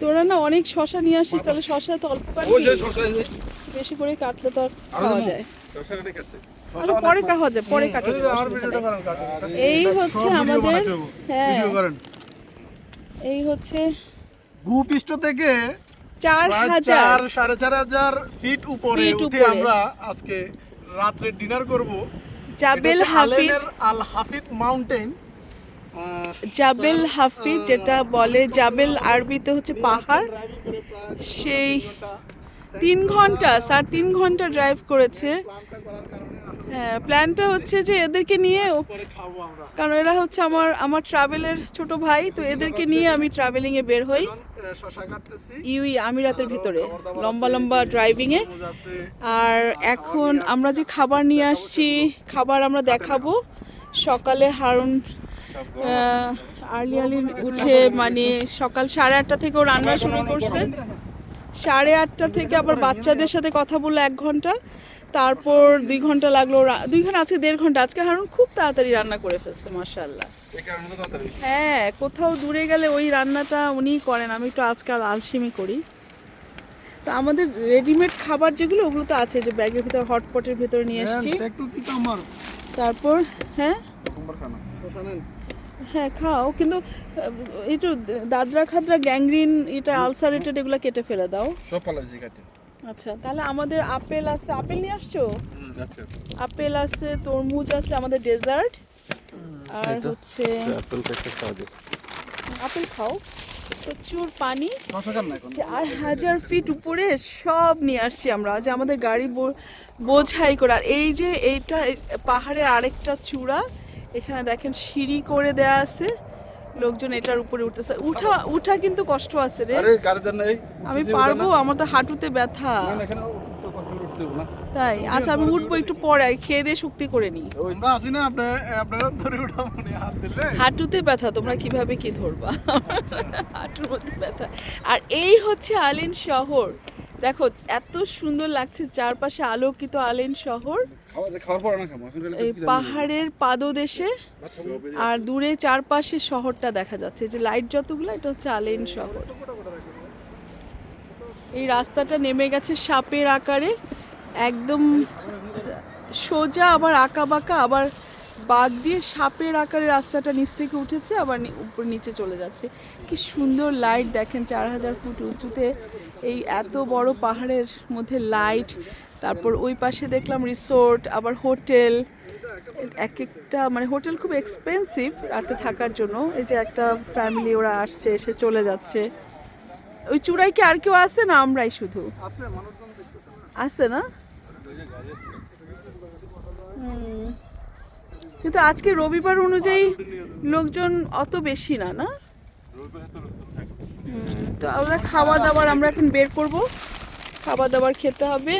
তোরা না অনেক শশা নিয়ে আসিস তাহলে শশা তো অল্প। বেশি করে কাটলে তো খাওয়া যায়। আচ্ছা, পরে খাওয়া যায় পরে কাটা। এই হচ্ছে আমাদের হ্যাঁ। এই হচ্ছে ভূপৃষ্ঠ থেকে চার হাজার। সাড়ে চার হাজার ফিট উপরে উঠে আমরা আজকে রাত্রে ডিনার করব। জাবেল হাফিজ। আল হাফিদ মাউন্টেন জাবেল হাফিজ, যেটা বলে জাবেল আরবিতে হচ্ছে পাহাড়। সেই তিন ঘণ্টা স্যার তিন ঘণ্টা ড্রাইভ করেছে। হ্যাঁ প্ল্যানটা হচ্ছে যে এদেরকে নিয়ে কারণ এরা হচ্ছে আমার আমার ট্রাভেলের ছোট ভাই, তো এদেরকে নিয়ে আমি ট্রাভেলিং এ বের হই। ইউই আমিরাতের ভিতরে, লম্বা লম্বা ড্রাইভিং এ আর এখন আমরা যে খাবার নিয়ে আসছি, খাবার আমরা দেখাবো। সকালে হারুন আর্লি আর্লি উঠে মানে সকাল সাড়ে আটটা থেকে ও রান্না শুরু করছে। সাড়ে আটটা থেকে আবার বাচ্চাদের সাথে কথা বলল এক ঘণ্টা। তারপর দুই ঘণ্টা লাগল দুই ঘণ্টা আজকে দেড় ঘণ্টা। আজকে হারুন খুব তাড়াতাড়ি রান্না করে ফেলছে মার্শাল্লাহ। হ্যাঁ কোথাও দূরে গেলে ওই রান্নাটা উনিই করেন। আমি একটু আজকাল আলসিমি করি। তো আমাদের রেডিমেড খাবার যেগুলো ওগুলো তো আছে যে ব্যাগের ভিতর হটপটের ভিতরে নিয়ে এসেছি। নেন, একটু তারপর হ্যাঁ? হ্যাঁ খাও কিন্তু একটু দাদরা খাদরা গ্যাংগ্রিন এটা আলসারেটেড এগুলো কেটে ফেলে দাও। সব পালাজি কাটে। আচ্ছা তাহলে আমাদের আপেল আছে। আপেল নিয়ে আসছো? হুম, আছে, আছে। আপেল আছে তরমুজ আছে আমাদের ডেজার্ট। আর হচ্ছে আপেল খাও। প্রচুর পানি। চার হাজার ফিট উপরে সব নিয়ে আসছি আমরা। যে আমাদের গাড়ি বোঝাই করে। আর এই যে এইটা পাহাড়ের আরেকটা চূড়া এখানে দেখেন সিঁড়ি করে দেয়া আছে। লোকজন এটার উপরে উঠতেছে। উঠা উঠা কিন্তু কষ্ট আছে রে। আমি পারব আমার তো হাঁটুতে ব্যথা। না, না। তাই আচ্ছা আমি উঠবো একটু পরে খেয়ে দিয়ে শক্তি করে নিই। আমরা আছি না আপনার আপনারা ধরে উঠাবো মনে হাত দিলে। হাঁটুতে ব্যথা তোমরা কীভাবে কি ধরবা? হাঁটুর মধ্যে ব্যথা। আর এই হচ্ছে আলিন শহর। দেখো এত সুন্দর লাগছে চারপাশে আলোকিত আলেন শহর। এই পাহাড়ের পাদদেশে আর দূরে চারপাশে শহরটা দেখা যাচ্ছে। যে লাইট যতগুলো এটা হচ্ছে আলেন শহর। এই রাস্তাটা নেমে গেছে সাপের আকারে। একদম সোজা আবার আঁকা বাঁকা আবার বাদ দিয়ে সাপের আকারে রাস্তাটা নিচ থেকে উঠেছে, আবার উপর নিচে চলে যাচ্ছে। কি সুন্দর লাইট দেখেন, চার হাজার ফুট উঁচুতে। এই এত বড় পাহাড়ের মধ্যে লাইট তারপর ওই পাশে দেখলাম রিসোর্ট আবার হোটেল এক একটা মানে হোটেল খুব এক্সপেন্সিভ রাতে থাকার জন্য। এই যে একটা ফ্যামিলি ওরা আসছে, এসে চলে যাচ্ছে। ওই চূড়ায় কি আর কেউ আছে না আমরাই শুধু? আছে না। কিন্তু আজকে রবিবার অনুযায়ী লোকজন অত বেশি না না? তো আমরা খাওয়া দাওয়ার আমরা এখন বের করব। খাওয়া দাবার খেতে হবে।